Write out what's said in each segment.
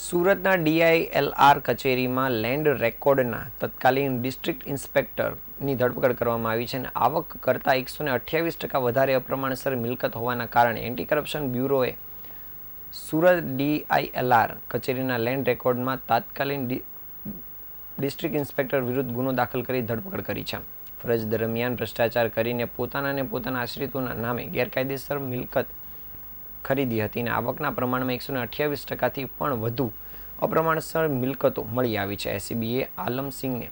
સુરતના ડીઆઈએલઆર કચેરીમાં લેન્ડ રેકોર્ડના તત્કાલીન ડિસ્ટ્રિક્ટ ઇન્સ્પેક્ટરની ધરપકડ કરવામાં આવી છે અને આવક કરતાં એકસો અઠ્યાવીસ ટકા વધારે અપ્રમાણસર મિલકત હોવાના કારણે એન્ટી કરપ્શન બ્યુરોએ સુરત ડીઆઈએલઆર કચેરીના લેન્ડ રેકોર્ડમાં તાત્કાલિન ડિસ્ટ્રિક્ટ ઇન્સ્પેક્ટર વિરુદ્ધ ગુનો દાખલ કરી ધરપકડ કરી છે. ફરજ દરમિયાન ભ્રષ્ટાચાર કરીને પોતાના અને પોતાના આશ્રિતોના નામે ગેરકાયદેસર મિલકત ખરીદી હતી અને આવકના પ્રમાણમાં એકસો અઠ્યાવીસ ટકાથી પણ વધુ અપ્રમાણસર મિલકતો મળી આવી છે. એસીબીએ આલમસિંહને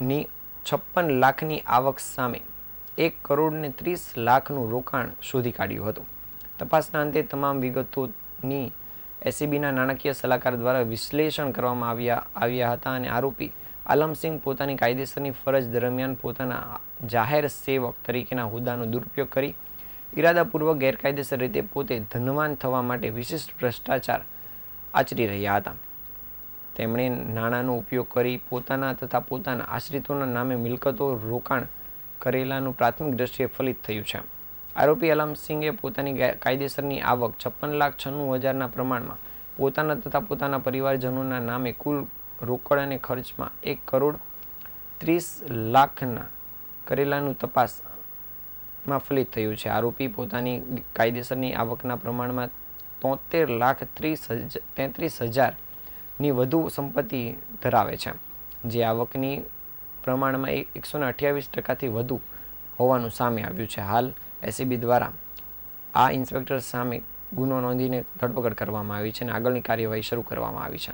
ની છપ્પન લાખની આવક સામે એક કરોડને ત્રીસ લાખનું રોકાણ શોધી કાઢ્યું હતું. તપાસના અંતે તમામ વિગતોની એસીબીના નાણાકીય સલાહકાર દ્વારા વિશ્લેષણ કરવામાં આવ્યા આવ્યા હતા અને આરોપી આલમસિંહ પોતાની કાયદેસરની ફરજ દરમિયાન પોતાના જાહેર સેવક તરીકેના હોદ્દાનો દુરુપયોગ કરી ઇરાદાપૂર્વક ગેરકાયદેસર રીતે પોતે ધનવાન થવા માટે વિશિષ્ટ ભ્રષ્ટાચાર આચરી રહ્યા હતા. તેમણે નાણાંનો ઉપયોગ કરી પોતાના તથા પોતાના આશ્રિતોના નામે મિલકતો રોકાણ કરેલાનું પ્રાથમિક દ્રષ્ટિએ ફલિત થયું છે. આરોપી અલમસિંગે પોતાની કાયદેસરની આવક છપ્પન લાખ છન્નું હજારના પ્રમાણમાં પોતાના તથા પોતાના પરિવારજનોના નામે કુલ રોકડ અને ખર્ચમાં એક કરોડ ત્રીસ લાખના કરેલાનું તપાસ માં ફલિત થયું છે. આરોપી પોતાની કાયદેસરની આવકના પ્રમાણમાં તોતેર લાખ ત્રીસ તેત્રીસ હજારની વધુ સંપત્તિ ધરાવે છે, જે આવકની પ્રમાણમાં એક એકસો ને અઠ્યાવીસ ટકાથી વધુ હોવાનું સામે આવ્યું છે. હાલ એસીબી દ્વારા આ ઇન્સ્પેક્ટર સામે ગુનો નોંધીને ધરપકડ કરવામાં આવી છે અને આગળની કાર્યવાહી શરૂ કરવામાં આવી છે.